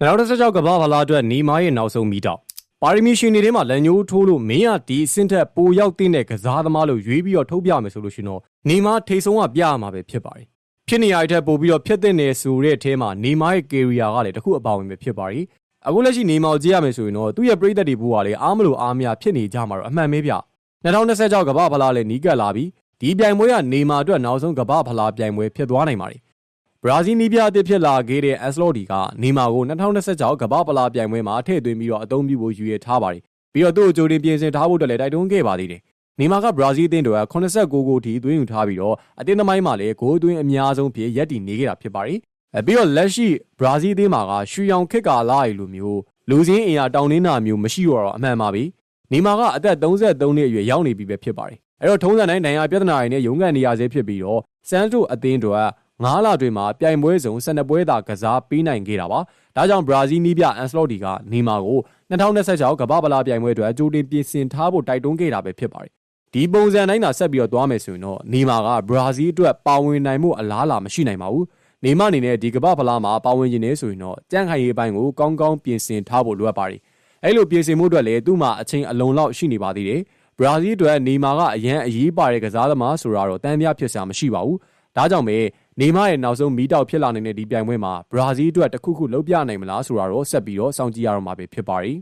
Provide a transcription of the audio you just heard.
2016ကမ္ဘာဖလားအတွက်နေမားရဲ့နောက်ဆုံးမီတောက်ပါရီမီရှင်တွေထဲမှာလက်ညှိုးထိုးလို့မင်းကဒီအဆင့်ထက်ပိုရောက်တဲ့ကစားသမားလို့ရွေးပြီးတော့ထုတ်ပြမယ်ဆိုလို့ရှိရင်တော့နေမားထိတ်ဆုံးကပြရမှာပဲဖြစ်ပါတယ်ဖြစ်နေရတဲ့ပို့ပြီးတော့ဖြစ်တဲ့နေဆိုတဲ့အထဲမှာနေမားရဲ့ကယ်ရီယာကလည်းတခုအပါဝင်ပဲဖြစ်ပါတယ်အခုလက်ရှိနေမားကိုကြည့်ရမယ်ဆိုရင်တော့သူ့ရဲ့ပရိသတ်တွေဘိုးကလည်းအားမလို့အားမရဖြစ်နေကြမှာတော့အမှန်ပဲဗျ2026ကမ္ဘာဖလားလည်းနီးကပ်လာပြီဒီပြိုင်ပွဲကနေမာအတွက်နောက်ဆုံးကမ္ဘာဖလားပြိုင်ပွဲဖြစ်သွားနိုင်ပါတယ် ဘရာဇီးနီးပြအသစ်ဖြစ်လာခဲ့တဲ့အက်စလော့ဒီကနေမာကို2026ကမ္ဘာဖလားပြိုင်ပွဲမှာထည့်သွင်းပြီးတော့အသုံးပြုဖို့ယူရထားပါတယ်ပြီးတော့သူ့ကိုကြိုတင်ပြင်ဆင်ထားဖို့အတွက်လည်းတိုက်တွန်းခဲ့ပါသေးတယ်နေမာကဘရာဇီးအသင်းတော်က89ဂိုးကိုထိသွင်းယူထားပြီးတော့အသင်းသမိုင်းမှာလည်းဂိုးသွင်းအများဆုံးဖြစ်ရပ်တည်နေခဲ့တာဖြစ်ပါတယ်အဲပြီးတော့လက်ရှိဘရာဇီးအသင်းမှာကရှူယောင်ခစ်ကာလာရီလိုမျိုးလူစင်းအင်အားတောင်းနေတာမျိုးမရှိတော့တော့အမှန်ပါပဲနေမာကအသက်33နှစ်အရွယ်ရောက်နေပြီပဲဖြစ်ပါတယ်အဲ့တော့ထုံးစံတိုင်းနိုင်ရပြဿနာတွေနဲ့ရုန်းကန်နေရဆဲဖြစ်ပြီးတော့စန်တိုအသင်းတော်က 9လတွင်မှာပြိုင်ပွဲစုံ12ပွဲသာကစားပေးနိုင်ခဲ့တာပါဒါကြောင့်ဘရာဇီးနီးပြအန်စလော့ဒီကနေမာကို2026ကမ္ဘာပလာပြိုင်ပွဲအတွက်အကြိုတင်ပြင်ဆင်ထားဖို့တိုက်တွန်းခဲ့တာပဲဖြစ်ပါတယ်ဒီပုံစံတိုင်းသာဆက်ပြီးတော့သွားမယ်ဆိုရင်တော့နေမာကဘရာဇီးအတွက်ပါဝင်နိုင်မှုအလားအလာမရှိနိုင်ပါဘူးနေမအနေနဲ့ဒီကမ္ဘာဖလားမှာပါဝင်ခြင်းနေဆိုရင်တော့ကြန့်ခိုင်ရေးပိုင်းကိုကောင်းကောင်းပြင်ဆင်ထားဖို့လိုအပ်ပါတယ်အဲ့လိုပြင်ဆင်မှုအတွက်လည်းသူ့မှာအချိန်အလုံလောက်ရှိနေပါသေးတယ်ဘရာဇီးအတွက်နေမာကအရန်အရေးပါတဲ့ကစားသမားဆိုတာတော့တန်တရားဖြစ်စရာမရှိပါဘူးဒါကြောင့်ပဲ နေမာရဲ့နောက်ဆုံးမီတောက်ဖြစ်လာနေတဲ့ဒီပြိုင်ပွဲမှာဘရာဇီးအတွက်တခုခုလှုပ်ပြနိုင်မလားဆိုတာတော့ဆက်ပြီးတော့စောင့်ကြည့်ရတော့မှာပဲဖြစ်ပါတယ်